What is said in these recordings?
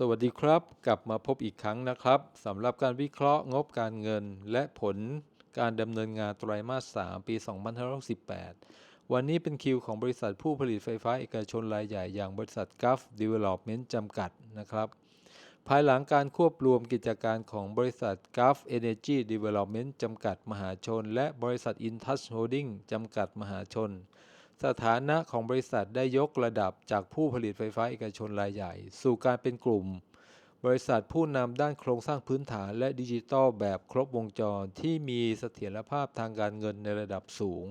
สวัสดีครับ กลับมาพบอีกครั้งนะครับสำหรับการวิเคราะห์งบการเงิน และผลการดำเนินงานไตรมาส 3 ปี 2568 วันนี้เป็นคิวของบริษัทผู้ผลิตไฟฟ้าเอกชนรายใหญ่อย่างบริษัท g u f Development จำกัดนะครับ ภายหลังการควบรวมกิจการของบริษัท g u f Energy Development จำกัดมหาชน และบริษัท Intouch Holding จำกัดมหาชน สถานะของบริษัทได้ยกระดับจากผู้ผลิตไฟฟ้าเอกชนรายใหญ่ สู่การเป็นกลุ่ม บริษัทผู้นำด้านโครงสร้างพื้นฐานและดิจิทัลแบบครบวงจรที่มีเสถียรภาพทางการเงินในระดับสูง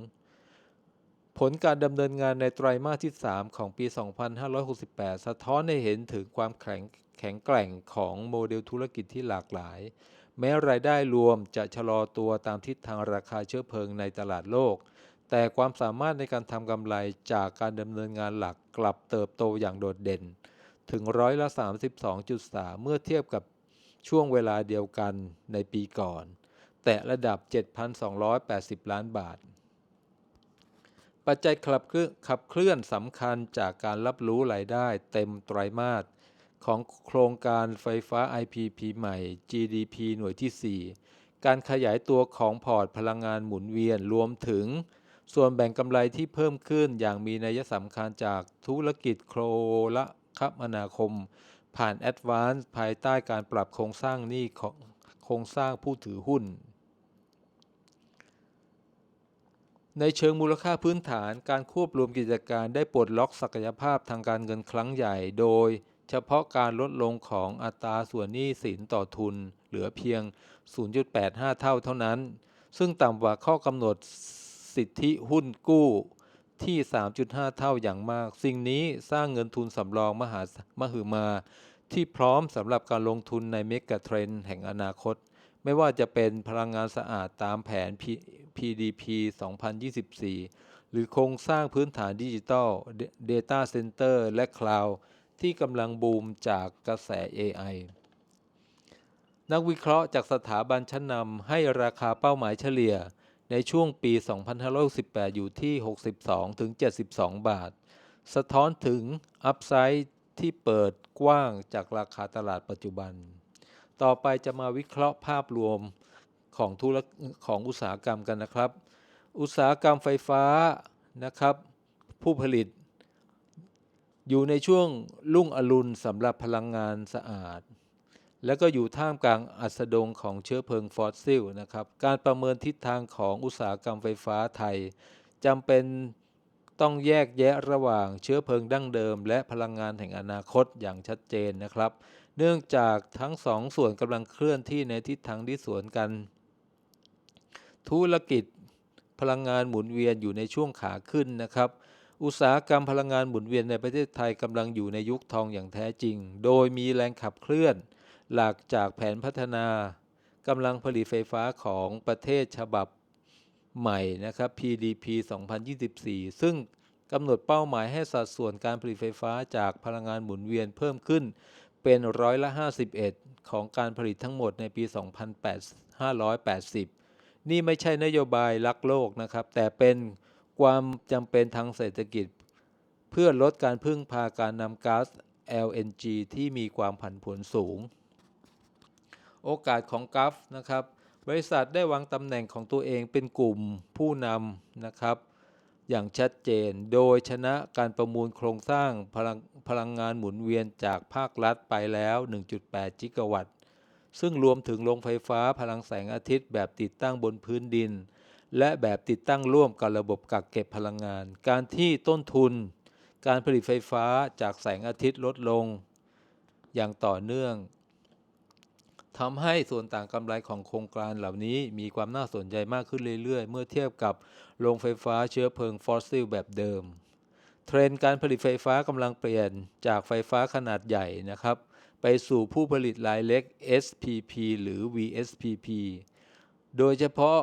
ผลการดำเนินงานในไตรมาสที่ 3 ของปี 2568 สะท้อนให้เห็นถึงความแข็งแข็งแกร่งของโมเดลธุรกิจที่หลากหลาย แม้รายได้รวมจะชะลอตัวตามทิศทางราคาเชื้อเพลิงในตลาดโลก แต่ความสามารถในการทำกำไรจากการดำเนินงานหลักกลับเติบโตอย่างโดดเด่น ถึงร้อยละ 32.3 เมื่อเทียบกับช่วงเวลาเดียวกันในปีก่อน แต่ระดับ 7,280 ล้านบาท ปัจจัยขับเคลื่อนขับเคลื่อนสำคัญจากการรับรู้รายได้เต็มไตรมาสของโครงการไฟฟ้า IPP ใหม่ GDP หน่วยที่ 4 การขยายตัวของพอร์ตพลังงานหมุนเวียนรวมถึง ส่วนแบ่งกำไรที่เพิ่มขึ้นอย่างมีนัยสำคัญจากธุรกิจโครละคมนาคม ผ่าน Advance ภายใต้การปรับโครงสร้างหนี้ของโครงสร้างผู้ถือหุ้น ในเชิงมูลค่าพื้นฐานการควบรวมกิจการได้ปลดล็อกศักยภาพทางการเงินครั้งใหญ่ โดยเฉพาะการลดลงของอัตราส่วนหนี้สินต่อทุนเหลือเพียง 0.85 เท่าเท่านั้น ซึ่งต่ำกว่าข้อกำหนด สิทธิหุ้นกู้ที่ 3.5 เท่าอย่างมาก สิ่งนี้สร้างเงินทุนสำรองมหามหึมา ที่พร้อมสำหรับการลงทุนในเมกะเทรนด์แห่งอนาคต ไม่ว่าจะเป็นพลังงานสะอาดตามแผน PDP 2024 หรือโครงสร้างพื้นฐานดิจิทัล Data Center และ Cloud ที่กำลังบูมจากกระแส AI นักวิเคราะห์จากสถาบันชั้นนำให้ราคาเป้าหมายเฉลี่ย ในช่วงปี 2568 อยู่ที่ 62-72 บาท สะท้อนถึงอัพไซด์ที่เปิดกว้างจากราคาตลาดปัจจุบัน ต่อไปจะมาวิเคราะห์ภาพรวมของธุรของอุตสาหกรรมกันนะครับ อุตสาหกรรมไฟฟ้านะครับ ผู้ผลิต อยู่ในช่วงรุ่งอรุณสำหรับพลังงานสะอาด และก็อยู่ท่ามกลางอัสดงของเชื้อเพลิงฟอสซิลนะครับ การประเมินทิศทางของอุตสาหกรรมไฟฟ้าไทยจำเป็นต้องแยกแยะระหว่างเชื้อเพลิงดั้งเดิม และพลังงานแห่งอนาคตอย่างชัดเจนนะครับ เนื่องจากทั้งสองส่วนกำลังเคลื่อนที่ในทิศทางที่สวนกัน ธุรกิจพลังงานหมุนเวียนอยู่ในช่วงขาขึ้นนะครับ อุตสาหกรรมพลังงานหมุนเวียนในประเทศไทยกำลังอยู่ในยุคทองอย่างแท้จริง โดยมีแรงขับเคลื่อน หลักจากแผนพัฒนากำลังผลิตไฟฟ้าของประเทศฉบับใหม่นะครับ PDP 2024 ซึ่งกำหนดเป้าหมายให้สัดส่วนการผลิตไฟฟ้าจากพลังงานหมุนเวียนเพิ่มขึ้นเป็นร้อยละ 51 ของการผลิตทั้งหมดในปี 2580 นี่ไม่ใช่นโยบายรักโลกนะครับ แต่เป็นความจำเป็นทางเศรษฐกิจ เพื่อลดการพึ่งพาการนำก๊าซ LNG ที่มีความผันผวนสูง โอกาสของกัฟนะครับ บริษัทได้วางตำแหน่งของตัวเองเป็นกลุ่มผู้นำนะครับ อย่างชัดเจน โดยชนะการประมูลโครงสร้างพลังพลังงานหมุนเวียนจากภาครัฐไปแล้ว 1.8 จิกะวัตต์ ซึ่งรวมถึงโรงไฟฟ้าพลังแสงอาทิตย์แบบติดตั้งบนพื้นดิน และแบบติดตั้งร่วมกับระบบกักเก็บพลังงาน การที่ต้นทุน การผลิตไฟฟ้าจากแสงอาทิตย์ลดลง อย่างต่อเนื่อง ทำให้ส่วนต่างกำไรของโครงการเหล่านี้มีความน่าสนใจมากขึ้นเรื่อยๆ เมื่อเทียบกับโรงไฟฟ้าเชื้อเพลิงฟอสซิลแบบเดิม เทรนด์การผลิตไฟฟ้ากำลังเปลี่ยนจากไฟฟ้าขนาดใหญ่นะครับ ไปสู่ผู้ผลิตรายเล็ก SPP หรือ VSPP โดยเฉพาะ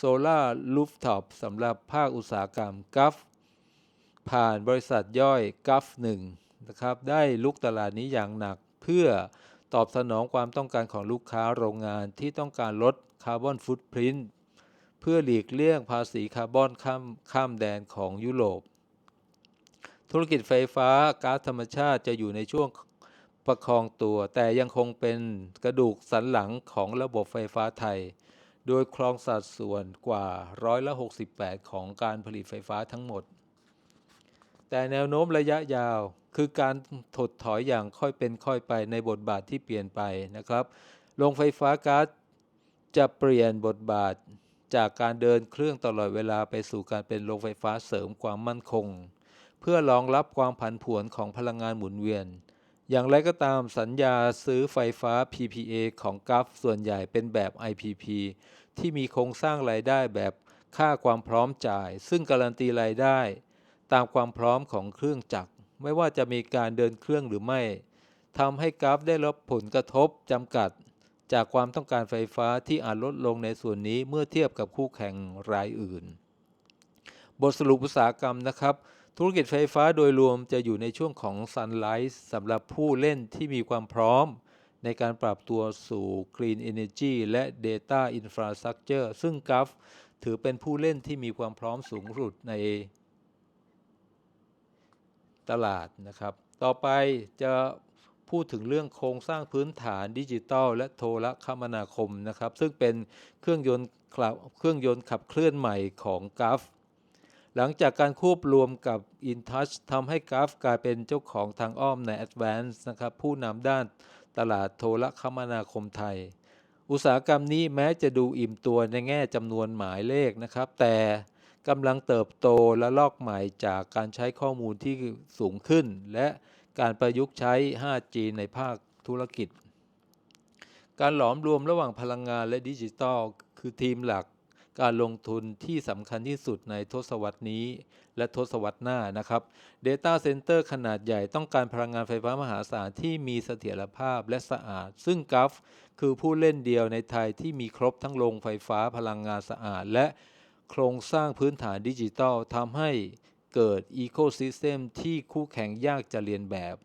Solar Rooftop สำหรับภาคอุตสาหกรรมกัฟผ่านบริษัทย่อยกัฟ1นะครับ ได้ลุกตลาดนี้อย่างหนักเพื่อ ตอบสนองความต้องการของลูกค้าโรงงานที่ต้องการลดคาร์บอนฟุตพิ้นเพื่อหลีกเลี่ยงภาษีคาร์บอนข้ามข้ามแดนของยุโรป ธุรกิจไฟฟ้าก๊าซธรรมชาติจะอยู่ในช่วงประคองตัว แต่ยังคงเป็นกระดูกสันหลังของระบบไฟฟ้าไทย โดยครองสัดส่วนกว่าร้อยละ68 ของการผลิตไฟฟ้าทั้งหมด แต่แนวโน้มระยะยาว คือการถดถอยอย่างค่อยเป็นค่อยไปในบทบาทที่เปลี่ยนไปนะครับ โรงไฟฟ้าก๊าซจะเปลี่ยนบทบาทจากการเดินเครื่องตลอดเวลาไปสู่การเป็นโรงไฟฟ้าเสริมความมั่นคง เพื่อรองรับความผันผวนของพลังงานหมุนเวียน อย่างไรก็ตามสัญญาซื้อไฟฟ้า PPA ของกัฟส่วนใหญ่เป็นแบบ IPP ที่มีโครงสร้างรายได้แบบค่าความพร้อมจ่าย ซึ่งการันตีรายได้ ตามความพร้อมของเครื่องจักร ไม่ว่าจะมีการเดินเครื่องหรือไม่ทำให้กราฟได้รับผลกระทบจำกัด จากความต้องการไฟฟ้าที่อาจลดลงในส่วนนี้เมื่อเทียบกับคู่แข่งรายอื่น บทสรุปอุตสาหกรรมนะครับ ธุรกิจไฟฟ้าโดยรวมจะอยู่ในช่วงของ Sunrise สำหรับผู้เล่นที่มีความพร้อม ในการปรับตัวสู่ Clean Energy และ Data Infrastructure ซึ่งกราฟถือเป็นผู้เล่นที่มีความพร้อมสูงสุดใน ตลาดนะครับ ต่อไปจะพูดถึงเรื่องโครงสร้างพื้นฐานดิจิทัลและโทรคมนาคมนะครับ ซึ่งเป็นเครื่องยนต์ขับเครื่องยนต์ขับเคลื่อนใหม่ของกราฟหลังจากการควบรวมกับ InTouch ทำให้กราฟกลายเป็นเจ้าของทางอ้อมใน Advance นะครับผู้นำด้านตลาดโทรคมนาคมไทย อุตสาหกรรมนี้แม้จะดูอิ่มตัวในแง่จำนวนหมายเลขนะครับ แต่ กำลังเติบโตและลอกใหม่จากการใช้ข้อมูลที่สูงขึ้น และการประยุกต์ใช้ 5G ในภาคธุรกิจ การหลอมรวมระหว่างพลังงานและดิจิทัล คือทีมหลักการลงทุนที่สำคัญที่สุดในทศวรรษนี้ และทศวรรษหน้านะครับ Data Center ขนาดใหญ่ต้องการพลังงานไฟฟ้ามหาศาลที่มีเสถียรภาพและสะอาด ซึ่งกัฟคือผู้เล่นเดียวในไทยที่มีครบทั้งโรงไฟฟ้าพลังงานสะอาด และ โครงสร้างพื้นฐานดิจิทัลทำให้เกิดอีโคซิสเต็มที่คู่แข่งยากจะเรียนแบบ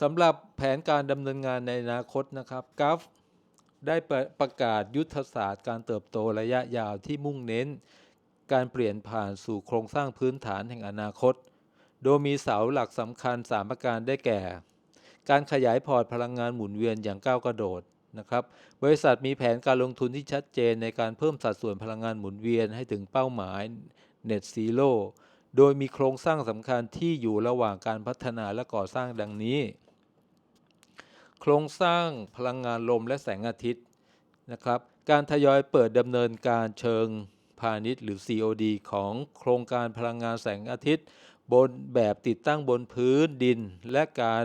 สำหรับแผนการดำเนินงานในอนาคตนะครับกัฟได้ประกาศยุทธศาสตร์การเติบโตระยะยาวที่มุ่งเน้น การเปลี่ยนผ่านสู่โครงสร้างพื้นฐานแห่งอนาคต โดยมีเสาหลักสำคัญ 3 ประการได้แก่ การขยายพอร์ตพลังงานหมุนเวียนอย่างก้าวกระโดด นะครับบริษัทมีแผนการลงทุนที่ชัดเจนในการเพิ่มสัดส่วนพลังงานหมุนเวียนให้ถึงเป้าหมาย Net Zero โดยมีโครงสร้างสำคัญที่อยู่ระหว่างการพัฒนาและก่อสร้างดังนี้ โครงสร้างพลังงานลมและแสงอาทิตย์นะครับการทยอยเปิดดำเนินการเชิงพาณิชย์หรือ COD ของโครงการพลังงานแสงอาทิตย์ บนแบบติดตั้งบนพื้นดิน และการ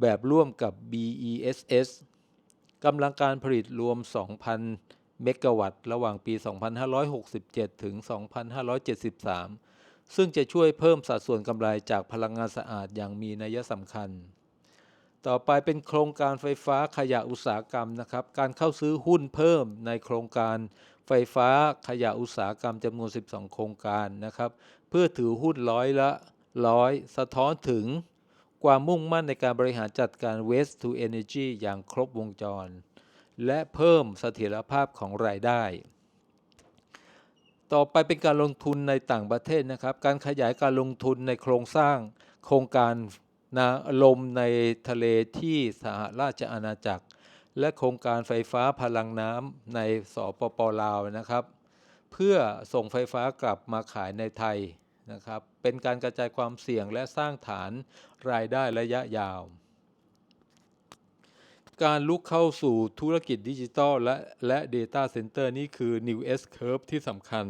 แบบร่วมกับ BESS กำลังการผลิตรวม 2,000 เมกะวัตต์ ระหว่างปี 2567 ถึง 2573 ซึ่งจะช่วยเพิ่มสัดส่วนกำไรจากพลังงานสะอาดอย่างมีนัยสำคัญ ต่อไปเป็นโครงการไฟฟ้าขยะอุตสาหกรรมนะครับ การเข้าซื้อหุ้นเพิ่มในโครงการไฟฟ้าขยะอุตสาหกรรมจำนวน 12 โครงการนะครับ เพื่อถือหุ้นร้อยละร้อยสะท้อนถึง ความมุ่งมั่นในการบริหารจัดการ waste to energy อย่างครบวงจร และเพิ่มเสถียรภาพของรายได้ ต่อไปเป็นการลงทุนในต่างประเทศนะครับ การขยายการลงทุนในโครงสร้างโครงการนาลมในทะเลที่สหราชอาณาจักร และโครงการไฟฟ้าพลังน้ำในสปปลาวนะครับ เพื่อส่งไฟฟ้ากลับมาขายในไทย นะครับ เป็นการกระจายความเสี่ยงและสร้างฐานรายได้ระยะยาว การลุกเข้าสู่ธุรกิจดิจิทัลและและ Data Center นี่คือ New S Curve ที่สำคัญ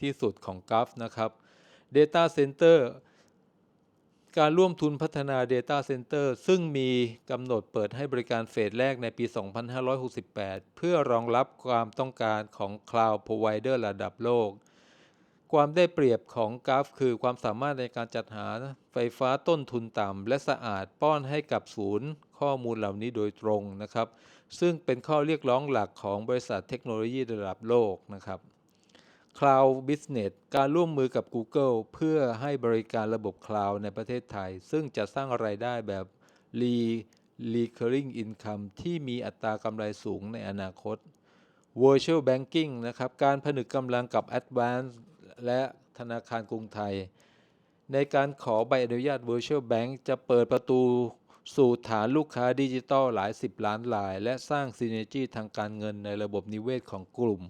ที่สุดของกราฟนะครับ Data Center การร่วมทุนพัฒนา Data Center ซึ่งมีกำหนดเปิดให้บริการเฟสแรกในปี 2568 เพื่อรองรับความต้องการของ Cloud Provider ระดับโลก ความได้เปรียบของกราฟ คือความสามารถในการจัดหาไฟฟ้าต้นทุนต่ำและสะอาดป้อนให้กับศูนย์ ข้อมูลเหล่านี้โดยตรงนะครับ ซึ่งเป็นข้อเรียกร้องหลักของบริษัทเทคโนโลยีระดับโลกนะครับ Cloud Business การร่วมมือกับ Google เพื่อให้บริการระบบ Cloud ในประเทศไทย ซึ่งจะสร้างไรายได้แบบ Recurring Income ที่มีอัตรากำไรสูงในอนาคต Virtual Banking นะครับ การผนึกกำลังกับ Advanced และธนาคารกรุงไทย ในการขอใบอนุญาต Virtual Bank จะเปิดประตูสู่ฐานลูกค้าดิจิตอลหลายสิบล้านราย และสร้างซินเนจีทางการเงินในระบบนิเวศของกลุ่ม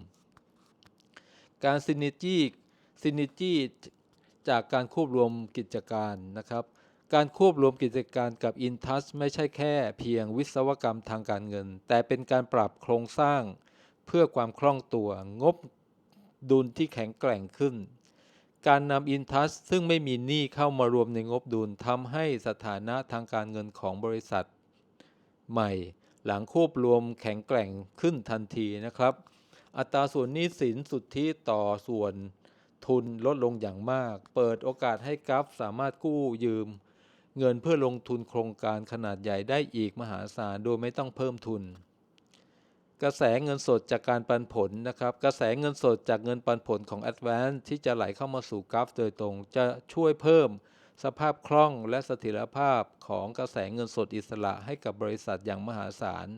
การซินเนจีซินเนจีจากการควบรวมกิจการนะครับ การควบรวมกิจการกับ Intus ไม่ใช่แค่เพียงวิศวกรรมทางการเงิน แต่เป็นการปรับโครงสร้างเพื่อความคล่องตัวงบ ดุลที่แข็งแกร่งขึ้น การนำ InTouch ซึ่งไม่มีหนี้เข้ามารวมในงบดุลทำให้สถานะทางการเงินของบริษัท ใหม่ หลังควบรวมแข็งแกร่งขึ้นทันทีนะครับ อัตราส่วนหนี้สินสุทธิต่อส่วนทุนลดลงอย่างมาก เปิดโอกาสให้กราฟสามารถกู้ยืม เงินเพื่อลงทุนโครงการขนาดใหญ่ได้อีกมหาศาลโดยไม่ต้องเพิ่มทุน กระแสเงินสดจากการปันผลนะครับกระแสเงินสดจากเงินปันผลของ a d v a n c e ที่จะไหลเข้ามาสู่กราฟโดยตรง จะช่วยเพิ่ม สภาพคล่องและเสถียรภาพของกระแสเงินสดอิสระให้กับบริษัทอย่างมหาศาล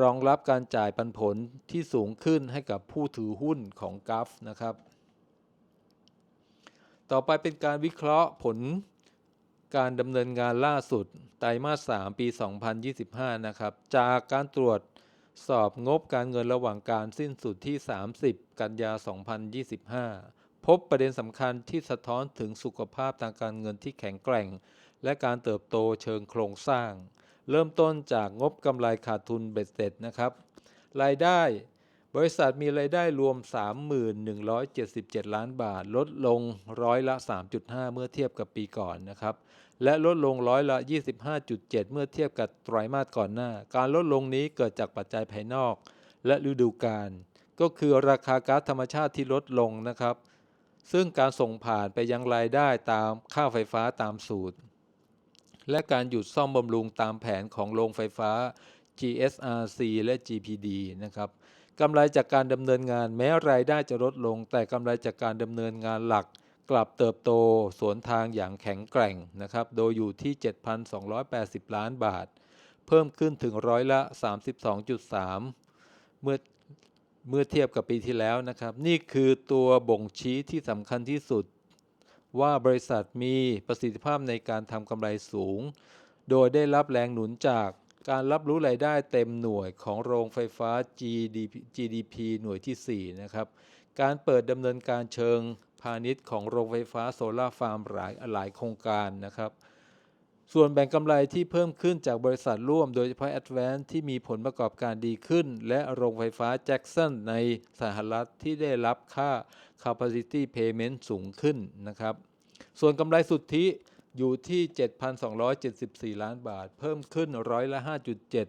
รองรับการจ่ายปันผลที่สูงขึ้นให้กับผู้ถือหุ้นของกราฟนะครับต่อไปเป็นการวิเคราะห์ผลการดำเนินงานล่าสุดไตรมาส 3 ปี 2025 นะครับ จากการตรวจ สอบงบการเงินระหว่างการสิ้นสุดที่ 30 กันยา 2025 พบประเด็นสำคัญที่สะท้อนถึงสุขภาพทางการเงินที่แข็งแกร่ง และการเติบโตเชิงโครงสร้าง เริ่มต้นจากงบกำไรขาดทุนเบ็ดเสร็จนะครับ รายได้ บริษัทมีรายได้รวม 31,177 ล้านบาท ลดลงร้อยละ 3.5 เมื่อเทียบกับปีก่อนนะครับ และลดลงร้อยละ 25.7 เมื่อเทียบกับไตรมาสก่อนหน้า การลดลงนี้เกิดจากปัจจัยภายนอก และฤดูกาล ก็คือราคาก๊าซธรรมชาติที่ลดลงนะครับ ซึ่งการส่งผ่านไปยังรายได้ตามค่าไฟฟ้าตามสูตร และการหยุดซ่อมบำรุงตามแผนของโรงไฟฟ้า GSRC และ GPD นะครับ กำไรจากการดำเนินงานแม้รายได้จะลดลง แต่กำไรจากการดำเนินงานหลักกลับเติบโตสวนทางอย่างแข็งแกร่งนะครับ โดยอยู่ที่ 7,280 ล้านบาท เพิ่มขึ้นถึงร้อยละ 32.3 เมื่อเมื่อเทียบกับปีที่แล้วนะครับ นี่คือตัวบ่งชี้ที่สำคัญที่สุด ว่าบริษัทมีประสิทธิภาพในการทำกำไรสูง โดยได้รับแรงหนุนจาก การรับรู้รายได้เต็มหน่วยของโรงไฟฟ้า GDP, GDP หน่วยที่ 4 นะครับ การเปิดดำเนินการเชิงพาณิชย์ของโรงไฟฟ้าโซลาร์ฟาร์มหลายหลายโครงการนะครับ ส่วนแบ่งกำไรที่เพิ่มขึ้นจากบริษัทร่วมโดยเฉพาะ Advance ที่มีผลประกอบการดีขึ้น และโรงไฟฟ้าแจ็กสันในสหรัฐที่ได้รับค่า capacity payment สูงขึ้นนะครับ ส่วนกำไรสุทธิ อยู่ที่ 7,274 ล้านบาท เพิ่มขึ้นร้อยละ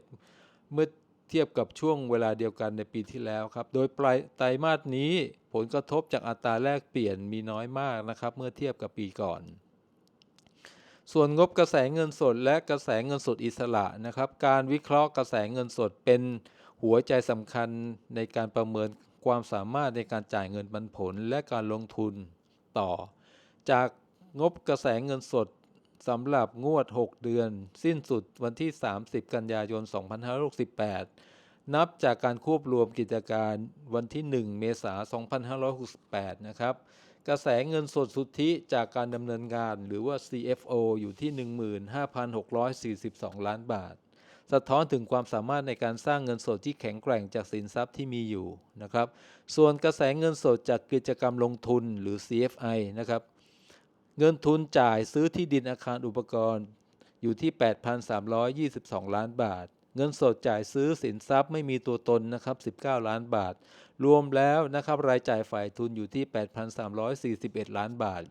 5.7 เมื่อเทียบกับช่วงเวลาเดียวกันในปีที่แล้วครับ โดยปลายไตรมาสนี้ผลกระทบจากอัตราแลกเปลี่ยนมีน้อยมากนะครับ เมื่อเทียบกับปีก่อน ส่วนงบกระแสเงินสดและกระแสเงินสดอิสระนะครับ การวิเคราะห์กระแสเงินสดเป็นหัวใจสำคัญในการประเมินความสามารถในการจ่ายเงินปันผลและการลงทุนต่อ จาก งบกระแสเงินสดสำหรับงวด 6 เดือน สิ้นสุดวันที่ 30 กันยายน 2568 นับจากการควบรวมกิจการวันที่ 1 เมษายน 2568 นะครับ กระแสเงินสดสุทธิจากการดำเนินงานหรือว่า CFO อยู่ที่ 15,642 ล้านบาท สะท้อนถึงความสามารถในการสร้างเงินสดที่แข็งแกร่งจากสินทรัพย์ที่มีอยู่นะครับ ส่วนกระแสเงินสดจากกิจกรรมลงทุนหรือ CFI นะครับ เงินทุนจ่ายซื้อที่ดินอาคารอุปกรณ์อยู่ที่ 8,322 ล้านบาท เงินสดจ่ายซื้อสินทรัพย์ไม่มีตัวตนนะครับ 19 ล้านบาท รวมแล้วนะครับรายจ่ายฝ่ายทุนอยู่ที่ 8,341 ล้านบาท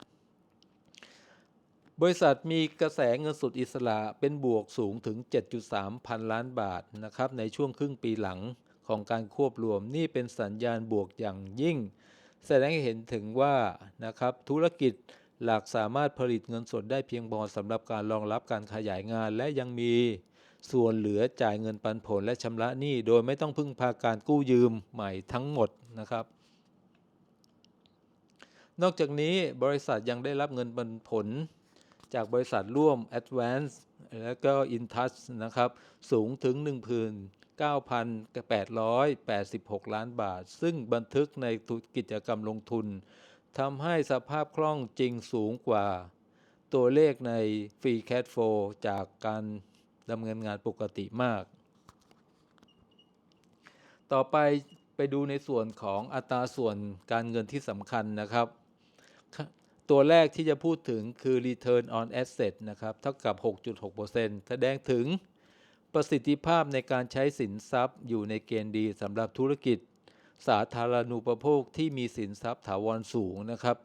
บริษัทมีกระแสเงินสดอิสระเป็นบวกสูงถึง 7.3 พันล้านบาทนะครับในช่วงครึ่งปีหลังของการควบรวมนี่เป็นสัญญาณบวกอย่างยิ่ง แสดงให้เห็นถึงว่านะครับธุรกิจ หลักสามารถผลิตเงินสดได้เพียงพอสำหรับการรองรับการขยายงาน และยังมีส่วนเหลือจ่ายเงินปันผลและชำระหนี้โดยไม่ต้องพึ่งพาการกู้ยืมใหม่ทั้งหมดนะครับ นอกจากนี้บริษัทยังได้รับเงินปันผล จากบริษัทร่วม Advance และก็ InTouch นะครับ สูงถึง 19,886 ล้านบาท ซึ่งบันทึกในกิจกรรมลงทุน ทำให้สภาพคล่องจริงสูงกว่า ตัวเลขใน Free Cash Flow จากการดำเนินงานปกติมาก ต่อไปไปดูในส่วนของอัตราส่วนการเงินที่สำคัญนะครับ ตัวแรกที่จะพูดถึงคือ return on asset นะครับเท่ากับ 6.6%แสดงถึงประสิทธิภาพในการใช้สินทรัพย์อยู่ในเกณฑ์ดีสำหรับธุรกิจ สาธารณูปโภคที่มีสินทรัพย์ถาวรสูงนะครับ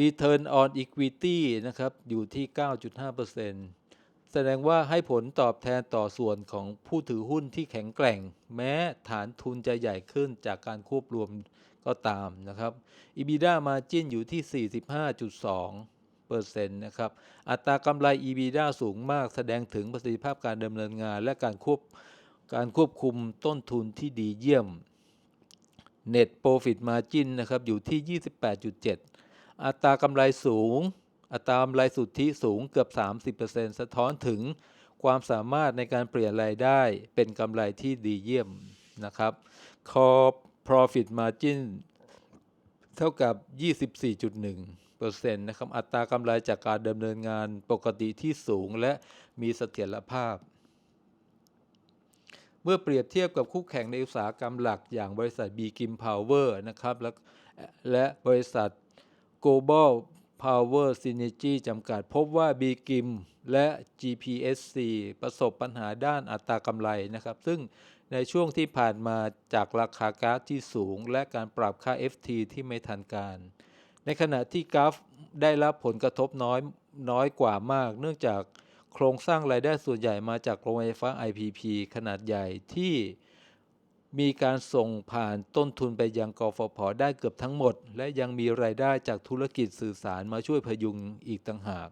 Return on Equity นะครับอยู่ที่ 9.5%แสดงว่าให้ผลตอบแทนต่อส่วนของผู้ถือหุ้นที่แข็งแกร่ง แม้ฐานทุนจะใหญ่ขึ้นจากการควบรวมก็ตามนะครับ EBITDA Margin อยู่ที่ 45.2เปอร์เซ็นต์นะครับ อัตรากำไร EBITDA สูงมากแสดงถึงประสิทธิภาพการดำเนินงาน และการควบการควบคุมต้นทุนที่ดีเยี่ยม Net Profit Margin นะครับอยู่ที่ 28.7 อัตรากำไรสูง อัตรากำไรสุทธิสูงเกือบ 30%สะท้อนถึงความสามารถในการเปลี่ยนรายได้เป็นกำไรที่ดีเยี่ยมนะครับ Core Profit Margin เท่ากับ 24.1%นะครับ อัตรากำไรจากการดำเนินงานปกติที่สูงและมีเสถียรภาพ เมื่อเปรียบเทียบกับคู่แข่งในอุตสาหกรรมหลักอย่างบริษัท b k i m Power นะครับและและบริษัท Global Power Synergy จำกัดพบว่า b k i m และ GPSC ประสบปัญหาด้านอัตรากำไรนะครับ ซึ่งในช่วงที่ผ่านมาจากราคาก๊าซที่สูง และการปรับค่า FT ที่ไม่ทันการ ในขณะที่กราฟได้รับผลกระทบน้อยน้อยกว่ามาก เนื่องจาก โครงสร้างรายได้ส่วนใหญ่มาจากโรงไฟฟ้า IPP ขนาดใหญ่ที่มีการส่งผ่านต้นทุนไปยังกฟผได้เกือบทั้งหมด และยังมีรายได้จากธุรกิจสื่อสารมาช่วยพยุงอีกต่างหาก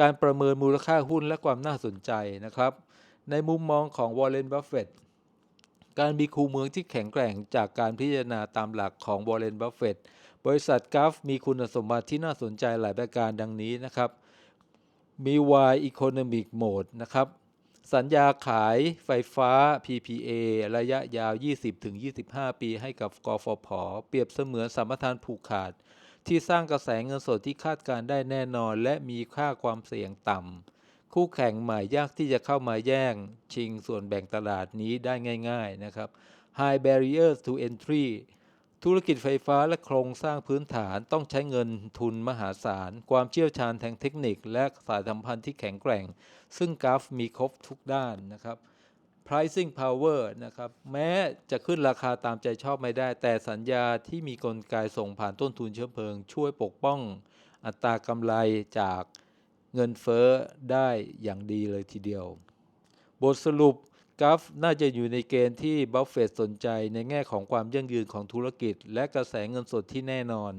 การประเมินมูลค่าหุ้นและความน่าสนใจนะครับ ในมุมมองของวอร์เรนบัฟเฟตการมีคูเมืองที่แข็งแกร่งจากการพิจารณาตามหลักของวอร์เรนบัฟเฟตบริษัทกราฟมีคุณสมบัติที่น่าสนใจหลายประการดังนี้นะครับ มี Y Economic Mode นะครับ สัญญาขายไฟฟ้า PPA ระยะยาว 20-25 ปีให้กับกฟผ เปรียบเสมือนสมปทานผูกขาด ที่สร้างกระแสเงินสดที่คาดการได้แน่นอน และมีค่าความเสี่ยงต่ำ คู่แข่งใหม่ยากที่จะเข้ามาแย่งชิงส่วนแบ่งตลาดนี้ได้ง่าย ๆ นะครับ High barriers to entry ธุรกิจไฟฟ้าและโครงสร้างพื้นฐานต้องใช้เงินทุนมหาศาล ความเชี่ยวชาญทางเทคนิค และสายสัมพันธ์ที่แข็งแกร่ง ซึ่งกราฟมีครบทุกด้านนะครับ pricing power นะครับ แม้จะขึ้นราคาตามใจชอบไม่ได้ แต่สัญญาที่มีกลไกส่งผ่านต้นทุนเชื้อเพลิง ช่วยปกป้องอัตรากำไรจากเงินเฟ้อได้อย่างดีเลยทีเดียว บทสรุป กราฟน่าจะอยู่ในเกณฑ์ที่บัฟเฟตสนใจในแง่ของความยั่งยืนของธุรกิจ และกระแสเงินสดที่แน่นอน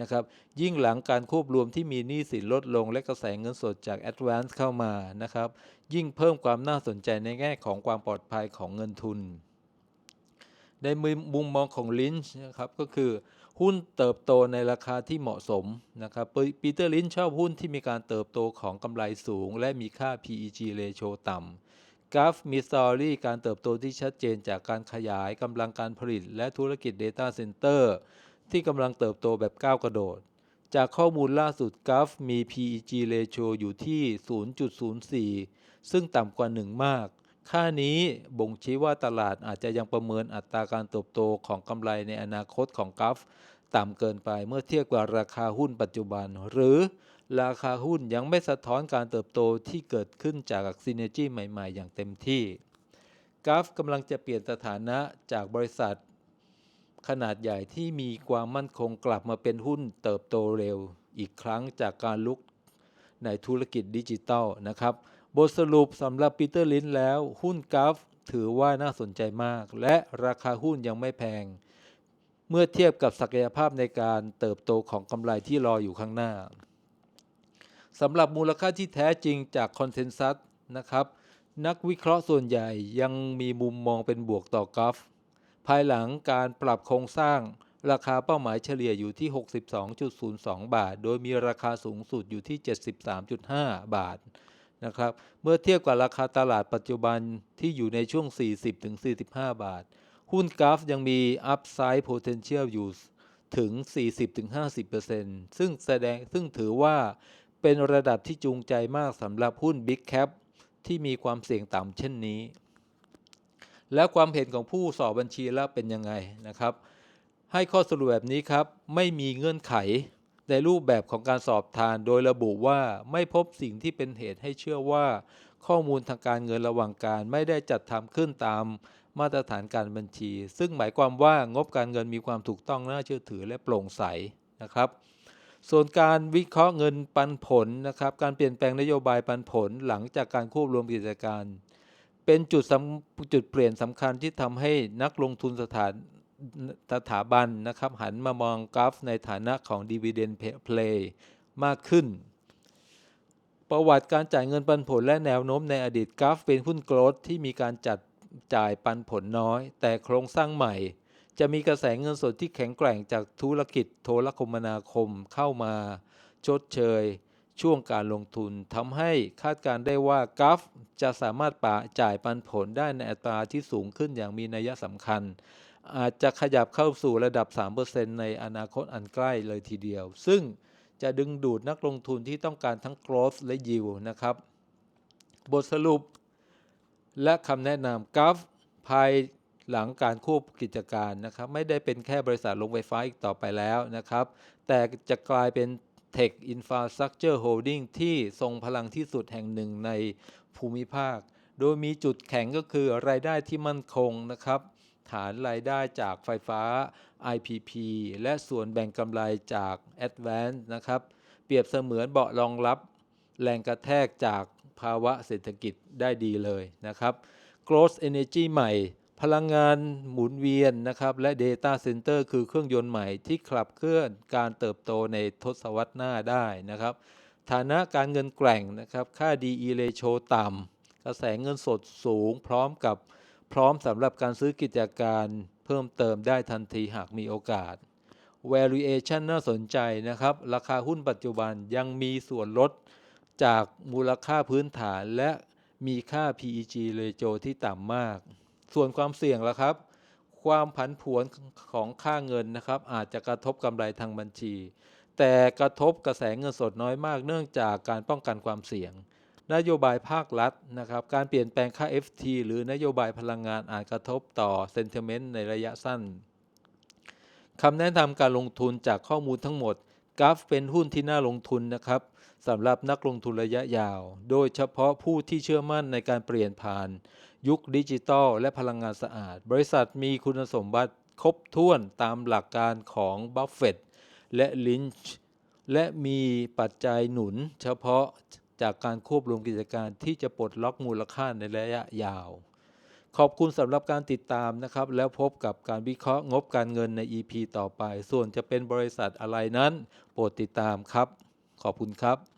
นะครับยิ่งหลังการควบรวมที่มีหนี้สินลดลงและกระแสเงินสดจาก Advance เข้ามานะครับยิ่งเพิ่มความน่าสนใจในแง่ของความปลอดภัยของเงินทุน ในมุมมองของลินช์นะครับก็คือหุ้นเติบโตในราคาที่เหมาะสมนะครับปีเตอร์ลินชอบหุ้นที่มีการเติบโตของกำไรสูง และมีค่า PEG ratio ต่ำ กราฟมีสตอรี่การเติบโตที่ชัดเจนจากการขยายกำลังการผลิต และธุรกิจ Data Center ที่กำลังเติบโตแบบก้าวกระโดด จากข้อมูลล่าสุดกราฟมี PEG ratio อยู่ที่ 0.04 ซึ่งต่ำกว่า 1 มาก ค่านี้บ่งชี้ว่าตลาดอาจจะยังประเมินอัตราการเติบโตของกำไรในอนาคตของกราฟต่ำเกินไปเมื่อเทียบกับราคาหุ้นปัจจุบัน หรือ ราคาหุ้นยังไม่สะท้อนการเติบโตที่เกิดขึ้นจากซินเนจีใหม่ๆ อย่างเต็มที่ กราฟกำลังจะเปลี่ยนสถานะจากบริษัท ขนาดใหญ่ที่มีความมั่นคงกลับมาเป็นหุ้นเติบโตเร็ว อีกครั้งจากการลุกในธุรกิจดิจิทัลนะครับบทสรุปสำหรับปีเตอร์ลินแล้ว หุ้นกราฟถือว่าน่าสนใจมาก และราคาหุ้นยังไม่แพง เมื่อเทียบกับศักยภาพในการเติบโตของกำไรที่รออยู่ข้างหน้า สำหรับมูลค่าที่แท้จริงจากคอนเซนแซสนะครับ นักวิเคราะห์ส่วนใหญ่ยังมีมุมมองเป็นบวกต่อกราฟภายหลังการปรับโครงสร้าง ราคาเป้าหมายเฉลี่ยอยู่ที่ 62.02 บาท โดยมีราคาสูงสุดอยู่ที่ 73.5 บาทนะครับ เมื่อเทียบกับราคาตลาดปัจจุบันที่อยู่ในช่วง 40-45 บาท หุ้นกราฟยังมี Upside Potential อยู่ถึง 40-50%ซึ่งแสดงซึ่งถือว่า เป็นระดับที่จูงใจมากสำหรับหุ้น Big Cap ที่มีความเสี่ยงต่ำเช่นนี้ แล้วความเห็นของผู้สอบบัญชีแล้วเป็นยังไงนะครับ ให้ข้อสรุปแบบนี้ครับ ไม่มีเงื่อนไขในรูปแบบของการสอบทานโดยระบุว่าไม่พบสิ่งที่เป็นเหตุให้เชื่อว่า ข้อมูลทางการเงินระหว่างการไม่ได้จัดทำขึ้นตามมาตรฐานการบัญชี ซึ่งหมายความว่างบการเงินมีความถูกต้องน่าเชื่อถือและโปร่งใสนะครับ ส่วนการวิเคราะห์เงินปันผลนะครับ การเปลี่ยนแปลงนโยบายปันผลหลังจากการควบรวมกิจการ เป็นจุดจุดเปลี่ยนสำคัญที่ทำให้นักลงทุนสถานสถาบันนะครับ หันมามองกราฟในฐานะของ Dividend Play มากขึ้น ประวัติการจ่ายเงินปันผลและแนวโน้มในอดีตกราฟเป็นหุ้นโกลดที่มีการจัดจ่ายปันผลน้อย แต่โครงสร้างใหม่ จะมีกระแสเงินสดที่แข็งแกร่งจากธุรกิจโทรคมนาคมเข้ามาชดเชย ช่วงการลงทุนทำให้คาดการได้ว่ากราฟจะสามารถปะจ่ายปันผลได้ในอัตราที่สูงขึ้นอย่างมีนัยสำคัญ อาจจะขยับเข้าสู่ระดับ 3%ในอนาคตอันใกล้เลยทีเดียว ซึ่งจะดึงดูดนักลงทุนที่ต้องการทั้ง growth และ yield นะครับ บทสรุป และคำแนะนำกราฟภาย หลังการควบกิจการนะครับ ไม่ได้เป็นแค่บริษัทลงไฟฟ้าอีกต่อไปแล้วนะครับ แต่จะกลายเป็น Tech Infrastructure Holding ที่ทรงพลังที่สุดแห่งหนึ่งในภูมิภาค โดยมีจุดแข็งก็คือรายได้ที่มั่นคงนะครับ ฐานรายได้จากไฟฟ้า IPP และส่วนแบ่งกำไรจาก Advance นะครับ เปรียบเสมือนเบาะรองรับแรงกระแทกจากภาวะเศรษฐกิจได้ดีเลยนะครับ Growth Energy ใหม่ พลังงานหมุนเวียนนะครับและ Data Center คือเครื่องยนต์ใหม่ที่ขับเคลื่อนการเติบโตในทศวรรษหน้าได้นะครับ ฐานะการเงินแกร่งนะครับค่า DE ratio ต่ำกระแสเงินสดสูง พร้อมกับพร้อมสำหรับการซื้อกิจการเพิ่มเติมได้ทันทีหากมีโอกาส valuation น่าสนใจนะครับ ราคาหุ้นปัจจุบันยังมีส่วนลดจากมูลค่าพื้นฐานและมีค่า PEG ratio ที่ต่ำมาก ส่วนความเสี่ยงละครับ ความผันผวนของค่าเงินนะครับ อาจจะกระทบกำไรทางบัญชี แต่กระทบกระแสเงินสดน้อยมาก เนื่องจากการป้องกันความเสี่ยง นโยบายภาครัฐนะครับ การเปลี่ยนแปลงค่า FT หรือนโยบายพลังงานอาจกระทบต่อ sentiment ในระยะสั้นคำแนะนำการลงทุนจากข้อมูลทั้งหมดกราฟเป็นหุ้นที่น่าลงทุนนะครับ สำหรับนักลงทุนระยะยาว โดยเฉพาะผู้ที่เชื่อมั่นในการเปลี่ยนผ่าน ยุคดิจิทัลและพลังงานสะอาด บริษัทมีคุณสมบัติครบถ้วนตามหลักการของบัฟเฟตและลินช์และมีปัจจัยหนุนเฉพาะจากการควบรวมกิจการที่จะปลดล็อกมูลค่าในระยะยาว ขอบคุณสำหรับการติดตามนะครับ แล้วพบกับการวิเคราะห์งบการเงินใน EP ต่อไป ส่วนจะเป็นบริษัทอะไรนั้น โปรดติดตามครับ ขอบคุณครับ